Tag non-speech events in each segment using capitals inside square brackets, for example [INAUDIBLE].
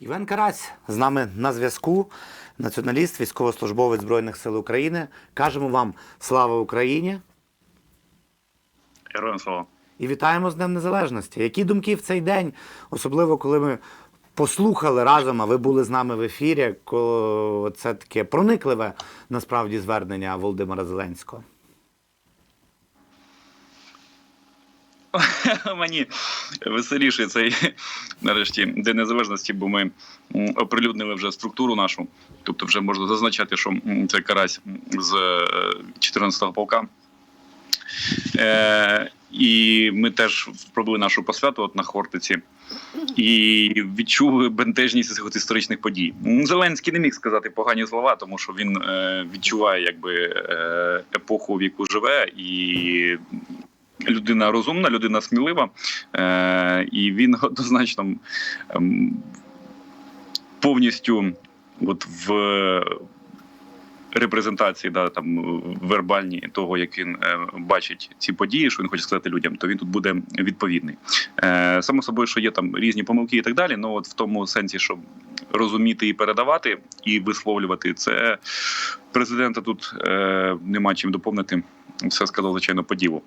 Іван Карась з нами на зв'язку. Націоналіст, військовослужбовець Збройних сил України. Кажемо вам слава Україні Героям слава. і вітаємо з Днем Незалежності. Які думки в цей день, особливо коли ми послухали разом, а ви були з нами в ефірі, коли це таке проникливе насправді звернення Володимира Зеленського. [LAUGHS] Мені веселіше цей нарешті День Незалежності, бо ми оприлюднили вже структуру нашу. Тобто, вже можна зазначати, що це карась з е, 14-го полка. Е, і ми теж пробили нашу посвяту от на Хортиці і відчув бентежність цих історичних подій. Зеленський не міг сказати погані слова, тому що він е, відчуває якби е, епоху, в яку живе, і людина розумна, людина смілива, е, і він [LAUGHS] однозначно ем, повністю от в репрезентації, да, там вербальні того, як він е, бачить ці події, що він хоче сказати людям, то він тут буде відповідний. Е, само собою, що є там різні помилки і так далі. Ну от в тому сенсі, щоб розуміти і передавати, і висловлювати це президента тут е, нема чим доповнити. Все сказав, звичайно, по ділу.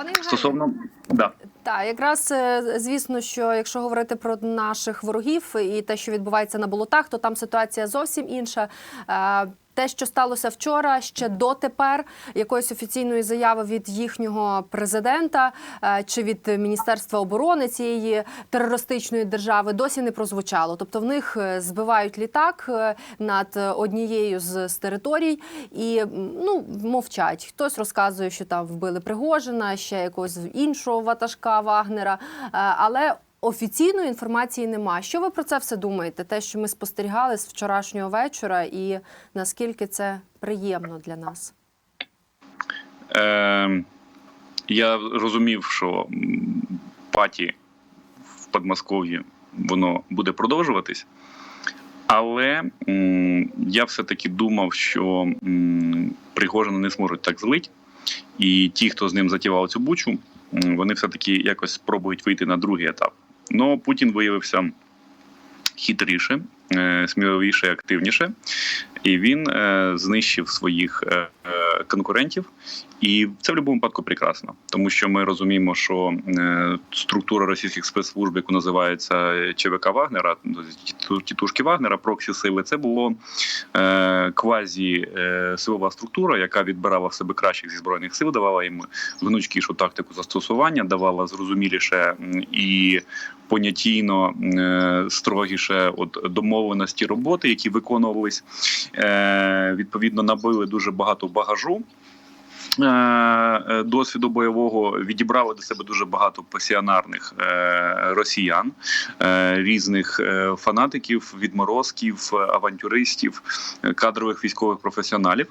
Пане Євгене, Стосовно да. Так, якраз е, звісно, що якщо говорити про наших ворогів і те, що відбувається на болотах, то там ситуація зовсім інша. Те, що сталося вчора, ще дотепер якоїсь офіційної заяви від їхнього президента е, чи від Міністерства оборони цієї терористичної держави досі не прозвучало. Тобто в них е, збивають літак е, над однією з, територій і ну мовчать. Хтось розказує, що там вбили Пригожина, ще якогось іншого ватажка Вагнера. Але офіційної інформації нема. Що ви про це все думаєте? Те, що ми спостерігали з вчорашнього вечора, і наскільки це приємно для нас? Е, я розумів, що паті в Подмосков'ї воно буде продовжуватись, але м, я все-таки думав, що м, Пригожина не зможуть так злить. І ті, хто з ним затівав цю бучу, вони все-таки якось спробують вийти на другий етап. Ну Путін виявився хитріше, е, сміливіше, активніше, і він е, знищив своїх е, е, конкурентів. І це в будь-якому випадку прекрасно, тому що ми розуміємо, що структура російських спецслужб, яку називається ЧВК Вагнера, ну, тіту- тітушки Вагнера, проксі сили, це було квазі силова структура, яка відбирала в себе кращих зі збройних сил, давала їм гнучкішу тактику застосування, давала зрозуміліше і понятійно строгіше от домовленості роботи, які виконувались. Е, відповідно, набили дуже багато багажу. Е, е, Досвіду бойового відібрали до себе дуже багато пасіонарних е, росіян, різних фанатиків, відморозків, авантюристів, кадрових військових професіоналів.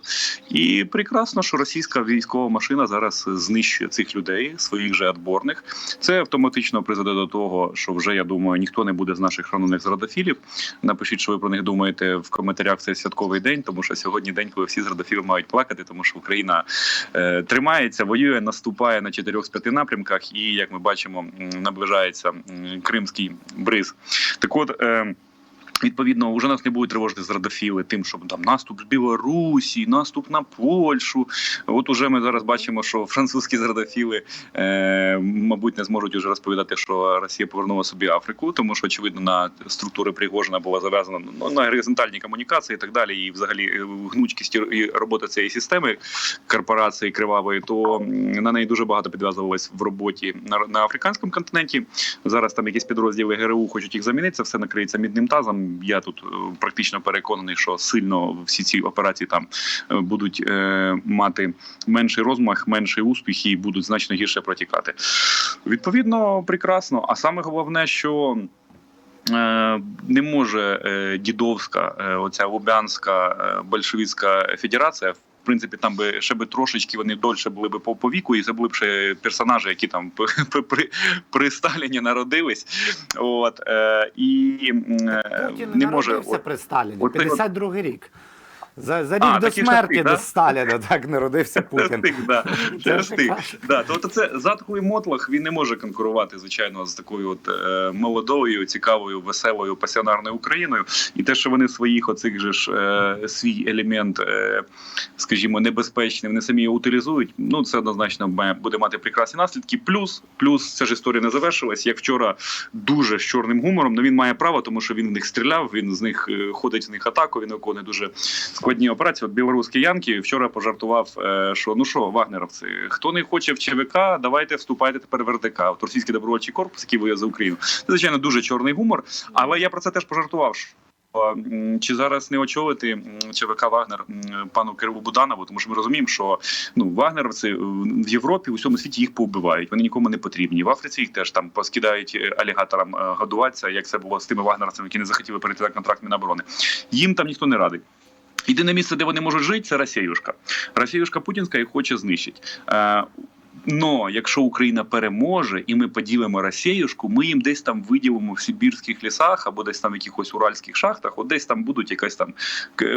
І прекрасно, що російська військова машина зараз знищує цих людей, своїх же отборних. Це автоматично призведе до того, що вже я думаю, ніхто не буде з наших шановних зрадофілів. Напишіть, що ви про них думаєте в коментарях в цей святковий день, тому що сьогодні день, коли всі зрадофіли мають плакати, тому що Україна тримається, воює, наступає на чотирьох з п'яти напрямках, і як ми бачимо, наближається кримський бриз. Так от. Відповідно, вже нас не будуть тривожити зрадофіли тим, що там наступ з Білорусі, наступ на Польщу. От уже ми зараз бачимо, що французькі зрадофіли, е, мабуть, не зможуть уже розповідати, що Росія повернула собі Африку, тому що очевидно на структури Пригожина була зав'язана ну, на горизонтальні комунікації і так далі, і взагалі е, гнучкість і робота цієї системи корпорації кривавої, то на неї дуже багато підв'язувалось в роботі на, на африканському континенті. Зараз там якісь підрозділи ГРУ хочуть їх замінити. Це все накриється мідним тазом. Я тут е, практично переконаний, що сильно всі ці операції там е, будуть е, мати менший розмах, менший успіх і будуть значно гірше протікати. Відповідно, прекрасно. А саме головне, що. Не може дідовська, оця лубянська е, федерація. Принципі, там би ще би трошечки вони дольше були б по, по віку, і це були б ще персонажі, які там [LAUGHS] при, при, при Сталіні народились. От е, і е, Путін не може народився от, при Сталіні. 52-й рік. За, за рік А, до смерті до да? Сталіна так народився Це Путін. стих, да. Це Це стих. прекрасно. Да. Тобто це затхлий мотлах він не може конкурувати, звичайно, з такою от е, молодою, цікавою, веселою, пасіонарною Україною. І те, що вони своїх оцих же ж е, свій елемент, е, скажімо, небезпечний, вони самі його утилізують. Ну це однозначно має- буде мати прекрасні наслідки. Плюс, плюс ця ж історія не завершилась. Як вчора дуже з чорним гумором, але він має право, тому що він в них стріляв. Він з них е, ходить з них атаку. Він виконує дуже складні операції. От білоруський Янки вчора пожартував, е, що ну що, вагнеровці, хто не хоче в ЧВК, давайте вступайте тепер в РДК, в російський добровольчий корпус, який воює за Україну. Це звичайно дуже чорний гумор. Але я про це теж пожартував. Чи зараз не очолити ЧВК Вагнер пану Кирилу Буданову, тому що ми розуміємо, що ну вагнеровці е, в Європі у всьому світі їх повбивають. Вони нікому не потрібні. В Африці їх теж там поскидають е, алігаторам годуватися, як це було з тими вагнеровцями, які не захотіли перейти на контракт Міноборони. Їм там ніхто не радий. Єдине місце, де вони можуть жити, це Росіюшка. Росіюшка Путінська їх хоче знищити. Но якщо Україна переможе і ми поділимо Росіюшку, ми їм десь там виділимо в Сибірських лісах або десь там в якихось уральських шахтах, от десь там будуть якась там.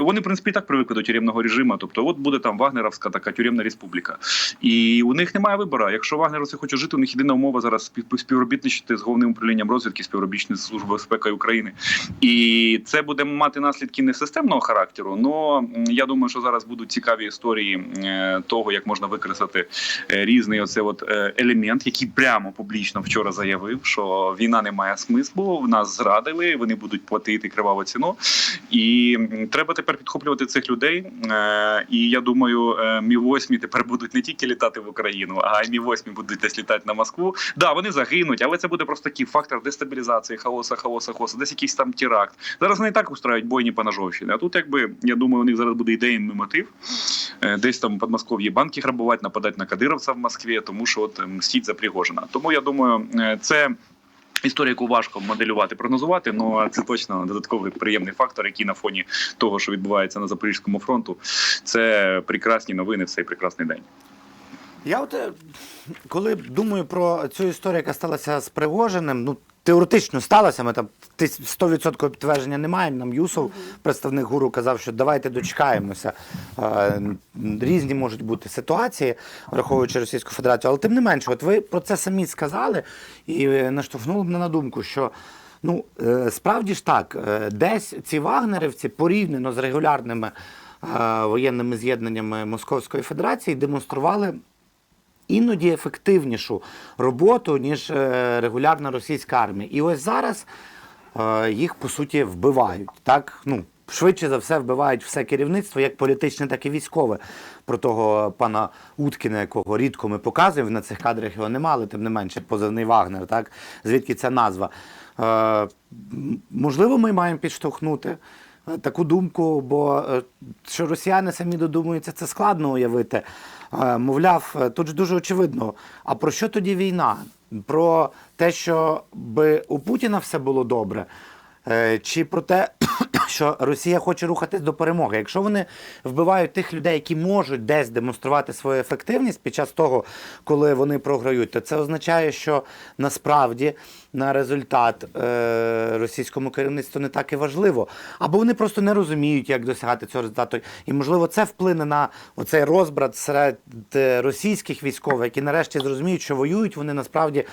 Вони, в принципі, і так привикли до тюремного режиму. Тобто, от буде там Вагнеровська така тюремна республіка. І у них немає вибору. Якщо вагнеровці хочуть жити, у них єдина умова зараз співробітничати з головним управлінням розвідки, співробітництва Служби безпеки України. І це буде мати наслідки не системного характеру. але я думаю, що зараз будуть цікаві історії е, того, як можна використати е, різний оце от е, елемент, який прямо публічно вчора заявив, що війна не має смислу. В нас зрадили, вони будуть платити криваву ціну. І треба тепер підхоплювати цих людей. Е, І я думаю, е, мі 8 тепер будуть не тільки літати в Україну, а й мі 8 будуть десь літати на Москву. Да, вони загинуть, але це буде просто такий фактор дестабілізації, хаоса, хаоса, хаоса, десь якийсь там теракт. Зараз вони і так устрають бойні по Ножовщині. А тут, якби я думаю, у них зараз буде ідейний мотив. Десь там в Подмосков'ї банки грабувати, нападати на кадировця в Москві, тому що от е, мстіть за Пригожина. Тому я думаю, е, це. історію яку важко моделювати, прогнозувати, але це точно додатковий приємний фактор, який на фоні того, що відбувається на Запорізькому фронту, це прекрасні новини в цей прекрасний день. Я от е, коли думаю про цю історію, яка сталася з Пригожиним, ну теоретично сталося, ми там тис- 100% підтвердження не маємо. Нам Юсов, представник гуру, казав, що давайте дочекаємося. Різні можуть бути ситуації, враховуючи Російську Федерацію. Але тим не менше, от ви про це самі сказали і е, наштовхнули мене на думку, що. Ну, е, справді ж так, е, десь ці вагнерівці порівняно з регулярними воєнними з'єднаннями Московської Федерації демонстрували іноді ефективнішу роботу, ніж е, регулярна російська армія. І ось зараз е, їх по суті вбивають. Так? Ну, швидше за все вбивають все керівництво, як політичне, так і військове. Про того пана Уткіна, якого рідко ми показуємо, на цих кадрах його немає, але тим не менше позивний Вагнер, так? звідки ця назва. Е, можливо, ми маємо підштовхнути таку думку, бо е, що росіяни самі додумуються, це складно уявити. Е, Мовляв, е, тут ж дуже очевидно. А про що тоді війна? Про те, що би у Путіна все було добре, Е, чи про те, що Росія хоче рухатись до перемоги. Якщо вони вбивають тих людей, які можуть десь демонструвати свою ефективність під час того, коли вони програють, то це означає, що насправді на результат е, російському керівництву не так і важливо. Або вони просто не розуміють, як досягати цього результату. І можливо, це вплине на оцей розбрат серед е, російських військових, які нарешті зрозуміють, що воюють вони насправді.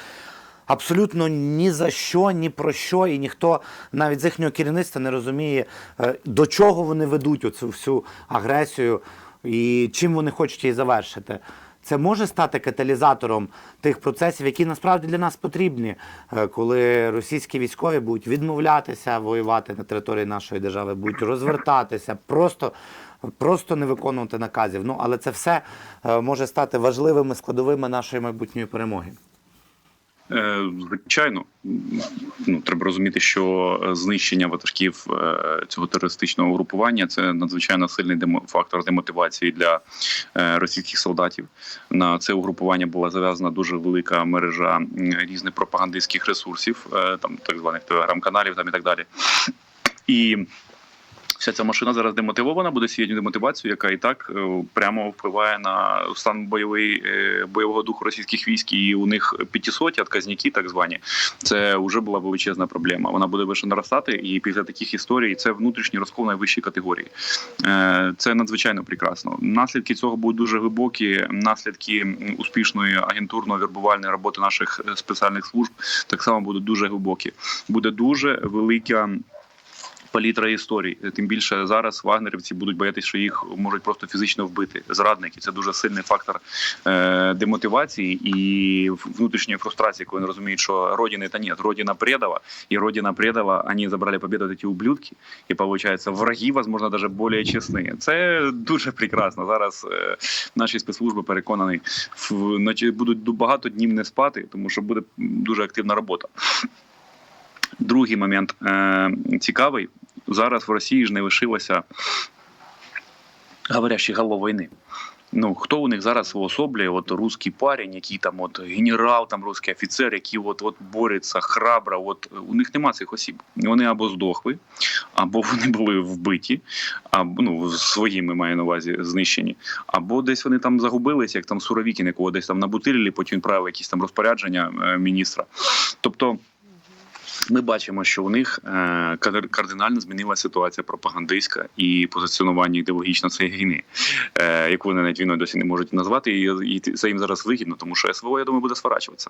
Абсолютно ні за що, ні про що, і ніхто навіть з їхнього керівництва не розуміє, е, до чого вони ведуть оцю всю агресію і чим вони хочуть її завершити. Це може стати каталізатором тих процесів, які насправді для нас потрібні, е, коли російські військові будуть відмовлятися воювати на території нашої держави, будуть розвертатися, просто, просто не виконувати наказів. Ну але це все е, може стати важливими складовими нашої майбутньої перемоги. Е, Звичайно, ну треба розуміти, що е, знищення ватажків е, цього терористичного угрупування це надзвичайно сильний фактор демотивації для російських солдатів. На це угрупування була зав'язана дуже велика мережа різних пропагандистських ресурсів, там так званих телеграм-каналів, там і так далі. І Вся ця машина зараз демотивована, буде сіяти демотивацію, яка і так е, прямо впливає на стан бойовий, е, бойового духу російських військ. І у них п'ятисоті, отказники, так звані, це вже була величезна проблема. Вона буде лише наростати, і після таких історій це внутрішній розкол найвищої категорії. Е, Це надзвичайно прекрасно. Наслідки цього будуть дуже глибокі. Наслідки успішної агентурно-вербувальної роботи наших спеціальних служб так само будуть дуже глибокі. Буде дуже велика. Палітра історій, тим більше зараз вагнерівці будуть боятися, що їх можуть просто фізично вбити. Зрадники це дуже сильний фактор е, демотивації і внутрішньої фрустрації, коли вони розуміють, що родини та ні, родина предала, і родина предала, вони забрали победу от эти ублюдки, і виходить, враги, возможно, даже більш чесні. Це дуже прекрасно. Зараз е, наші спецслужби переконані, будуть багато днів не спати, тому що буде дуже активна робота. Другий момент е, цікавий. Зараз в Росії ж не лишилося говорящих голов війни. Ну, хто у них зараз уособлює, от русський парень, який там от генерал, там русський офіцер, який от, от бореться храбро, от у них нема цих осіб. Вони або здохли, або вони були вбиті, або ну своїми маю на увазі знищені, або десь вони там загубились, як там Суровікін, якого десь там набутилили, потім відправили якісь там розпорядження е, міністра. Тобто. Ми бачимо, що у них е, кар- кардинально змінилася ситуація пропагандистська і позиціонування ідеологічно цієї війни, е, яку вони навіть війною досі не можуть назвати, і, це їм зараз вигідно, тому що СВО, я думаю, буде сворачуватися.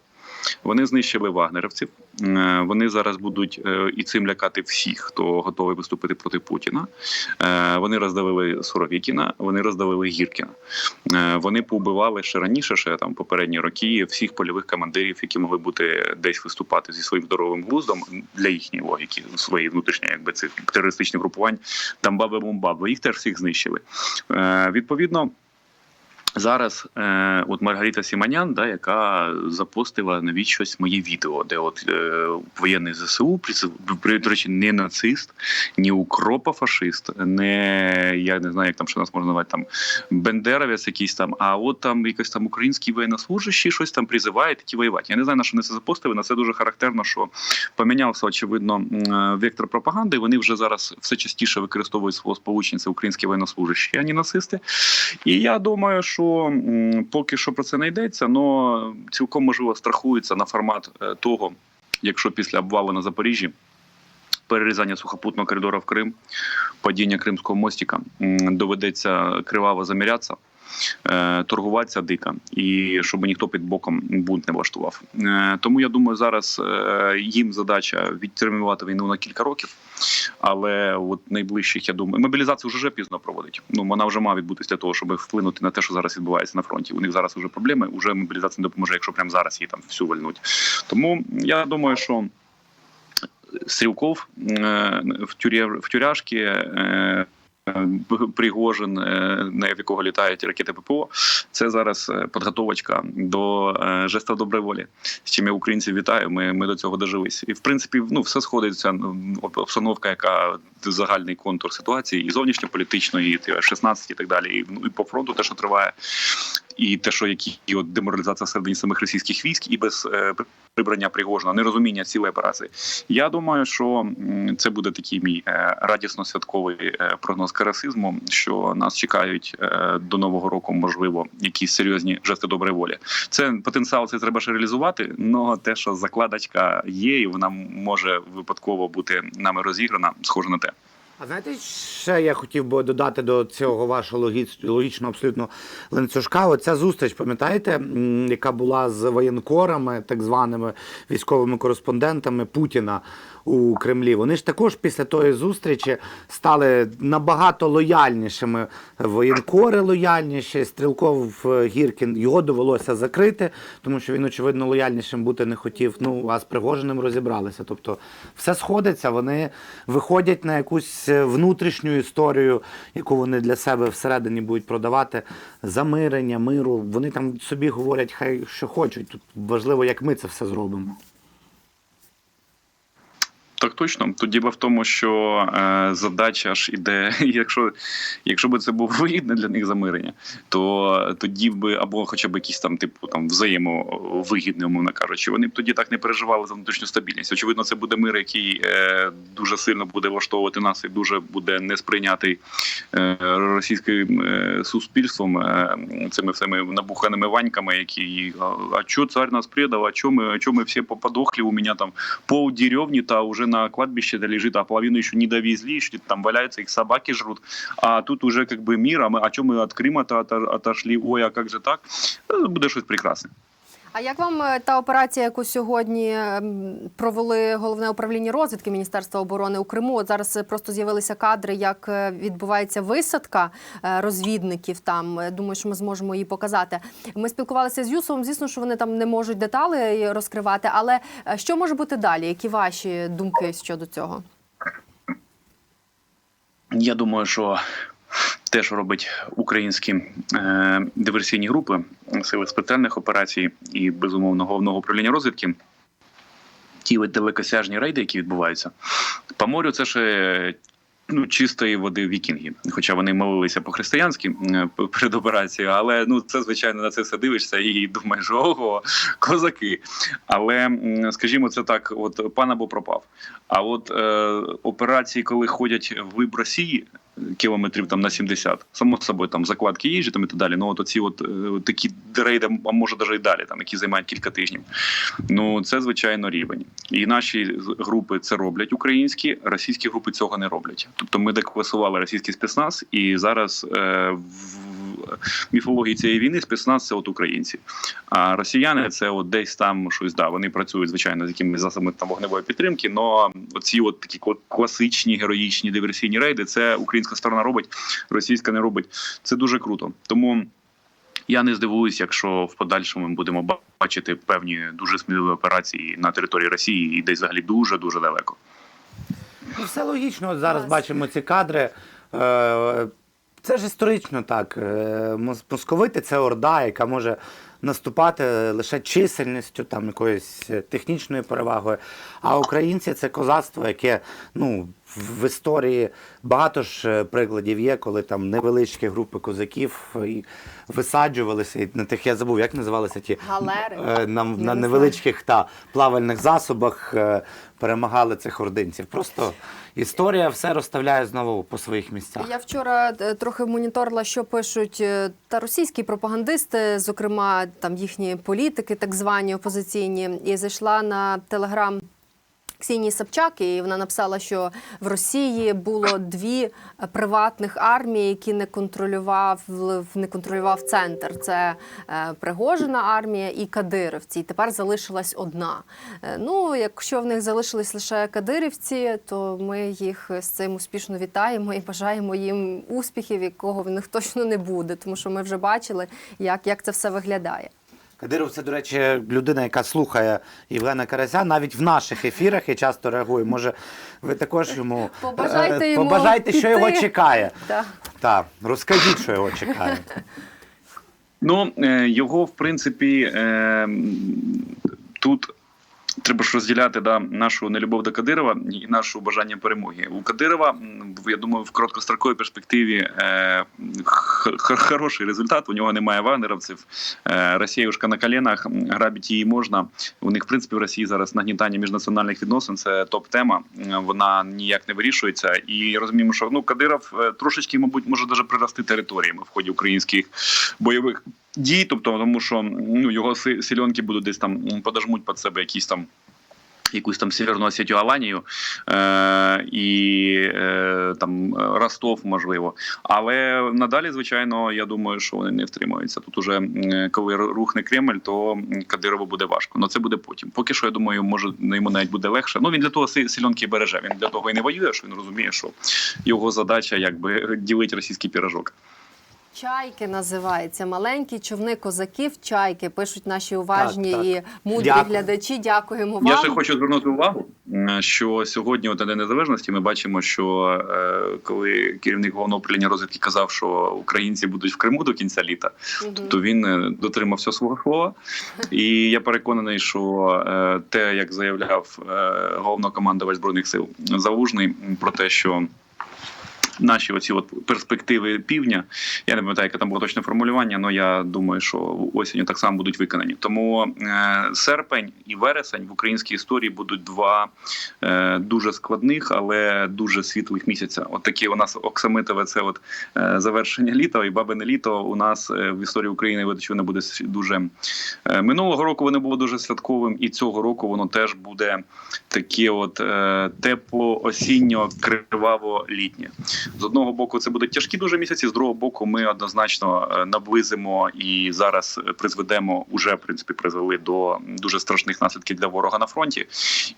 Вони знищили вагнерівців. Е, вони зараз будуть і цим лякати всіх, хто готовий виступити проти Путіна. Вони роздавили Суровікіна, вони роздавили Гіркіна. Вони поубивали ще раніше, ще там попередні роки, всіх польових командирів, які могли бути десь виступати зі своїм здоровим глуздом для їхньої логіки, своєї внутрішньої, якби цих терористичних групувань, там баби бомбаби їх теж всіх знищили. Е, відповідно. Зараз е, от Маргарита Сіманян, да, яка запостила навіть щось моє відео, де от е, воєнний ЗСУ, при, до речі, не нацист, ні укропа фашист, не я не знаю, як там що нас можна назвати там бендеровець якийсь там, а от там якийсь там український воєннослужащий щось там призиває такі воювати. Я не знаю, на що вони це запостили, але це дуже характерно, що помінявся очевидно е, вектор пропаганди. Вони вже зараз все частіше використовують свого сполучення це українські воєннослужащі, а не нацисти. І я думаю, що м, поки що про це не йдеться, але цілком можливо страхується на формат е, того, якщо після обвалу на Запоріжжі. Перерізання сухопутного коридору в Крим, падіння Кримського мостика доведеться криваво замірятися, торгуватися дико, і щоб ніхто під боком бунт не влаштував. Е, Тому я думаю, зараз е, їм задача відтермінувати війну на кілька років. Але от найближчих, я думаю, мобілізацію вже пізно проводить. Ну вона вже має відбутися для того, щоб вплинути на те, що зараз відбувається на фронті. У них зараз вже проблеми. Уже мобілізація не допоможе, якщо прямо зараз її там всю вальнуть. Тому я думаю, що Стрілков е, в тюря, в тюряшки. е, Б- Пригожин, е, на якого літають ракети ППО, це зараз е, підготовочка до е, жеста доброї волі. З чим я українців вітаю. Ми, ми до цього дожились. І в принципі, ну все сходиться. Обстановка, яка загальний контур ситуації, і зовнішньополітичної, і F-16 і так далі. І, ну, і по фронту те, що триває, і те, що які от деморалізація всередині самих російських військ, і без е, прибрання Пригожина, нерозуміння цілої операції. Я думаю, що це буде такий мій е, радісно-святковий е, прогноз карасизму, що нас чекають до нового року, можливо, якісь серйозні жести доброї волі. Це потенціал, це треба ще реалізувати. але те, що закладочка є, і вона може випадково бути нами розіграна, схоже на те. А знаєте, ще я хотів би додати до цього вашого логіч- логічного абсолютно ланцюжка. Оця зустріч, пам'ятаєте, яка була з воєнкорами, так званими військовими кореспондентами Путіна у Кремлі. Вони ж також після тої зустрічі стали набагато лояльнішими. Воєнкори лояльніші, Стрілков е, Гіркін його довелося закрити, тому що він, очевидно, лояльнішим бути не хотів. Ну, а з Пригожиним розібралися. Тобто все сходиться, вони виходять на якусь е, внутрішню історію, яку вони для себе всередині будуть продавати. Замирення, миру. Вони там собі говорять, хай що хочуть. Тут важливо, як ми це все зробимо. Так точно. Тут діба в тому, що е, задача ж іде, [LAUGHS] якщо, якщо б це було [LAUGHS] вигідне для них замирення, то тоді би або хоча б якісь там, типу, там взаємовигідне, умовно кажучи, вони б тоді так не переживали за внутрішню стабільність. Очевидно, це буде мир, який е, дуже сильно буде влаштовувати нас і дуже буде не сприйнятий е, російським е, суспільством е, цими всіми набуханими ваньками, які а, а чо цар нас предав, а чо ми, а чо ми всі поподохли, у мене там пол деревни-то уже на кладбище лежит, а половину еще не довезли, что там валяются, их собаки жрут. А тут уже как бы мир, а, мы, а что мы от Крыма-то ото- отошли? Ой, а как же так? Е, Буде щось прекрасне. А як вам е, та операція, яку сьогодні ем, провели головне управління розвідки Міністерства оборони у Криму? От зараз е, просто з'явилися кадри, як е, відбувається висадка розвідників. Там думаю, що ми зможемо її показати. Ми спілкувалися з Юсовом. Звісно, що вони там не можуть деталі розкривати. Але що може бути далі? Які ваші думки щодо цього? Я думаю, що те, що робить українські е, диверсійні групи сили спеціальних операцій і безумовно головного управління розвідки, ті далекосяжні рейди, які відбуваються. По морю, це ще ну, чистої води вікінги. Хоча вони молилися по-християнськи е, перед операцією, але ну це звичайно на це все дивишся і думаєш, ого, козаки. Але скажімо, це так: от пан або пропав. А от е, операції, коли ходять в глиб Росії. Кілометрів там на 70, само собою там закладки їжі там і так далі. Ну от оці от е, такі рейди, а може навіть і далі, там які займають кілька тижнів. Ну це звичайно рівень. І наші групи це роблять українські, російські групи цього не роблять. Тобто ми декласували російський спецназ, і зараз е, в міфології цієї війни спецназ це от українці. А росіяни це от десь там щось да. Вони працюють звичайно з якимись засобами там вогневої підтримки. але оці от такі класичні героїчні диверсійні рейди, це українська сторона робить, російська не робить. Це дуже круто. Тому. Я не здивуюсь, якщо в подальшому ми будемо бачити певні дуже сміливі операції на території Росії і десь взагалі дуже дуже далеко. Ну, все логічно. От зараз Клас. бачимо ці кадри. Е, Це ж історично так. Е, мос- Московити це орда, яка може наступати лише чисельністю, там якоюсь технічною перевагою. А українці це козацтво, яке ну, в історії багато ж е, прикладів є, коли там невеличкі групи козаків і висаджувалися. І на тих я забув, як називалися ті Галери. е, на, на невеличких та плавальних засобах е, перемагали цих ординців. Просто історія все розставляє знову по своїх місцях. Я вчора е, трохи моніторила, що пишуть е, та російські пропагандисти, зокрема там їхні політики, так звані опозиційні, і зайшла на телеграм. Ксенії Собчак, і вона написала, що в Росії було дві приватних армії, які не контролював не контролював центр. Це е, Пригожина армія і Кадирівці. І тепер залишилась одна. Е, ну, якщо в них залишились лише кадирівці, то ми їх з цим успішно вітаємо і бажаємо їм успіхів, якого в них точно не буде, тому що ми вже бачили, як, як це все виглядає. Кадиров це, до речі, людина, яка слухає Євгена Карася, навіть в наших ефірах і часто реагує. Може, ви також йому Побажайте е, йому побажайте, що піти. його чекає. Так. Так, розкажіть, що його чекає. Ну е, його в принципі е, тут. Треба ж розділяти да, нашу нелюбов до Кадирова і нашу бажання перемоги. У Кадирова, я думаю, в короткостроковій перспективі е, хороший результат. У нього немає вагнеровців. Е, Росіюшка на коленах, м, грабити її можна. У них, в принципі, в Росії зараз нагнітання міжнаціональних відносин це топ-тема. Е, Вона ніяк не вирішується. І розуміємо, що ну Кадиров е, трошечки, мабуть, може даже прирости територіями в ході українських бойових дій, тобто тому, що ну його сільонки будуть десь там подожмуть під себе якісь там. Якусь там Северну Осетію Аланію е, і е, там Ростов, можливо. Але надалі, звичайно, я думаю, що вони не втримаються. Тут уже коли рухне Кремль, то Кадирову буде важко. Ну це буде потім. Поки що, я думаю, може йому навіть буде легше. Ну він для того сільонки береже. Він для того і не воює, що він розуміє, що його задача якби ділити російський пірожок. Чайки називається маленький човни козаків. Чайки пишуть наші уважні Так, так. і мудрі Дякую. глядачі. Дякуємо вам. Я ще хочу звернути увагу, що сьогодні, от на День незалежності, ми бачимо, що е, коли керівник головного управління розвідки казав, що українці будуть в Криму до кінця літа, Мгм. то він е, дотримався свого слова. І я переконаний, що е, те, як заявляв е, головнокомандувач збройних сил Залужний, про те, що Наші оці от перспективи півдня, я не пам'ятаю, яке там було точне формулювання, але я думаю, що осінню так само будуть виконані. Тому е, серпень і вересень в українській історії будуть два е, дуже складних, але дуже світлих місяця. От такі у нас оксамитове це от е, завершення літа і бабине літо. У нас в історії України очевидно буде дуже минулого року. Воно було дуже святковим, і цього року воно теж буде таке, от тепло осінньо криваво літнє. З одного боку, це будуть тяжкі дуже місяці. З другого боку, ми однозначно е, наблизимо і зараз призведемо уже в принципі призвели до дуже страшних наслідків для ворога на фронті.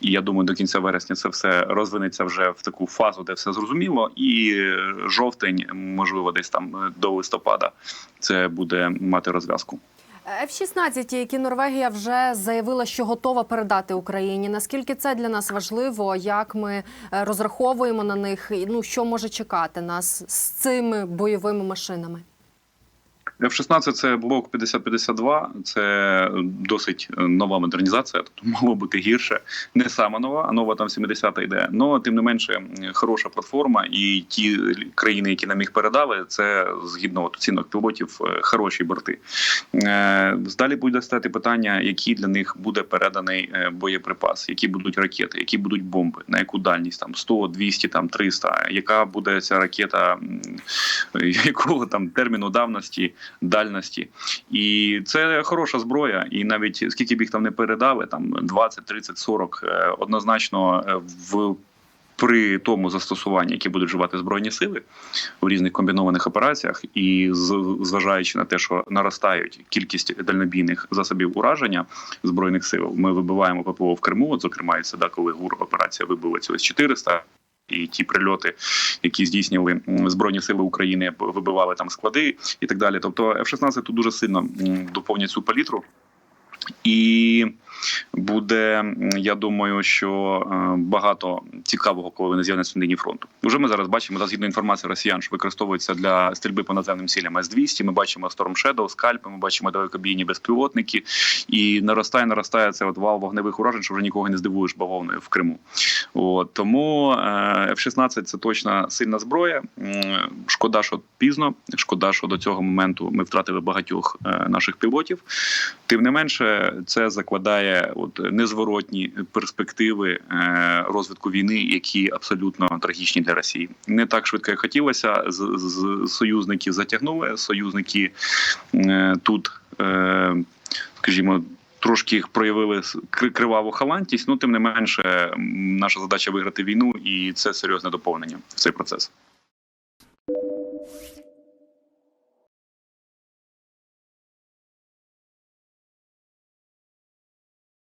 І я думаю, до кінця вересня це все розвинеться вже в таку фазу, де все зрозуміло. І е, жовтень, можливо, десь там е, до листопада, це буде мати розв'язку. F-16, які Норвегія вже заявила, що готова передати Україні. Наскільки це для нас важливо? Як ми е, розраховуємо на них? Ну що може чекати нас з цими бойовими машинами? F-16 – це блок 5052, це досить е, нова модернізація, тобто могло бути гірше. Не сама нова, а нова там 70-та йде. Но тим не менше хороша платформа, і ті країни, які нам їх передали, це згідно от оцінок пілотів, е, хороші борти. Е, Далі буде стати питання, який для них буде переданий боєприпас, які будуть ракети, які будуть бомби, на яку дальність там 100, 200, там 300, яка буде ця ракета, [LAUGHS] якого там терміну давності дальності. І це хороша зброя. І навіть скільки б їх там не передали, там 20, 30, 40, е, однозначно е, в. При тому застосуванні, яке будуть вживати збройні сили у різних комбінованих операціях, і зважаючи на те, що наростають кількість дальнобійних засобів ураження збройних сил, ми вибиваємо ППО в Криму. От, зокрема, і це коли ГУР операція вибила цього 400, і ті прильоти, які здійснювали м, збройні сили України, вибивали там склади і так далі. Тобто F-16 тут дуже сильно доповнять цю палітру. І буде, я думаю, що е, багато цікавого, коли вони з'являться на лінії фронту. Уже ми зараз бачимо, да, згідно інформації росіян, що використовуються для стрільби по наземним цілям С-200, Ми бачимо Storm Shadow, скальпи, ми бачимо далекобійні безпілотники. І наростає, наростає це от вал вогневих уражень, що вже нікого не здивуєш бавовною в Криму. От тому е, F-16 – це точно сильна зброя. Шкода, що пізно. Шкода, що до цього моменту ми втратили багатьох е, наших пілотів. Тим не менше, це закладає от незворотні перспективи е, розвитку війни, які абсолютно трагічні для Росії. Не так швидко, як хотілося. З, союзників затягнули. Союзники тут, скажімо трошки їх проявили криваву халантість. Ну тим не менше, наша задача виграти війну, і це серйозне доповнення в цей процес.